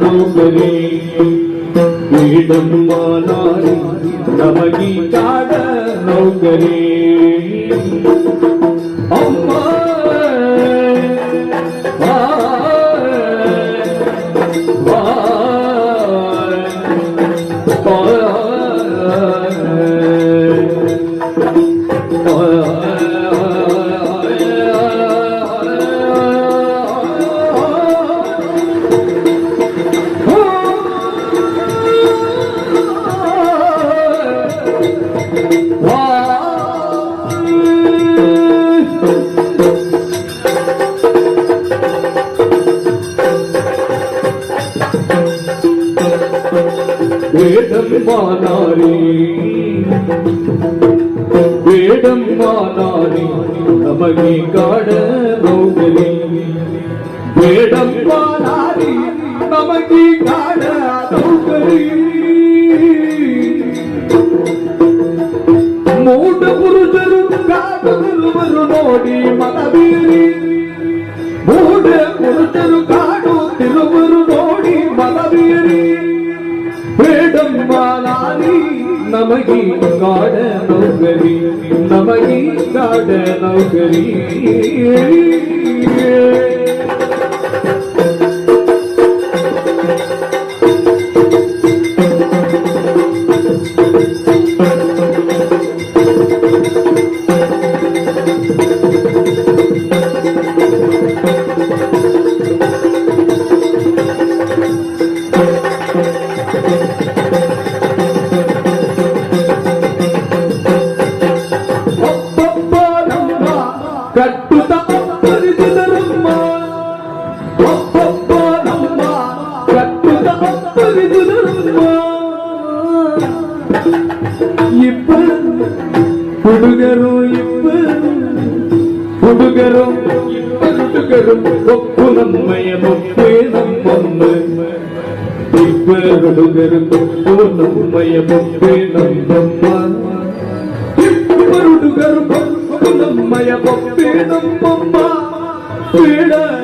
நோக்கரே வீடம்பானாரி நமகி காட நோக்கரே அம்மா வா ನೌಕರಿ ಅಮ್ಮ ಆ, ಆ, వేడంబానారి వేడంబానారి నమగి కాడ నౌకరి వేడంబానారి నమగి కాడ నౌకరి ಮೂಟ ಪುರುಷರು ಕಾಡುತ್ತಿರುವರು ನೋಡಿ ಮನವೀರಿ ಬೇಡಂಬಾಲಾರಿ ನಮಗಿ ಗಾಡ ನೌಕರಿ ನಮಗಿ ಗಾಡ ನೌಕರಿ ಹುಡುಗರು ಇಬ್ಬರು ಹುಡುಗರು ಇಬ್ಬರು ಹುಡುಗರು ಒಪ್ಪು ನಮ್ಮಯ ಒಪ್ಪೇ ನಮ್ಮಮ್ಮ ಇಬ್ಬರು ಹುಡುಗರು ಒಪ್ಪು ನಮ್ಮಯ ಒಪ್ಪೇ ನಮ್ಮಮ್ಮ ಇಬ್ಬರುಡುಗರು ಬೊಕ್ಕು കുലമയ പൊപ്പിടും പൊമ്മ പീഡന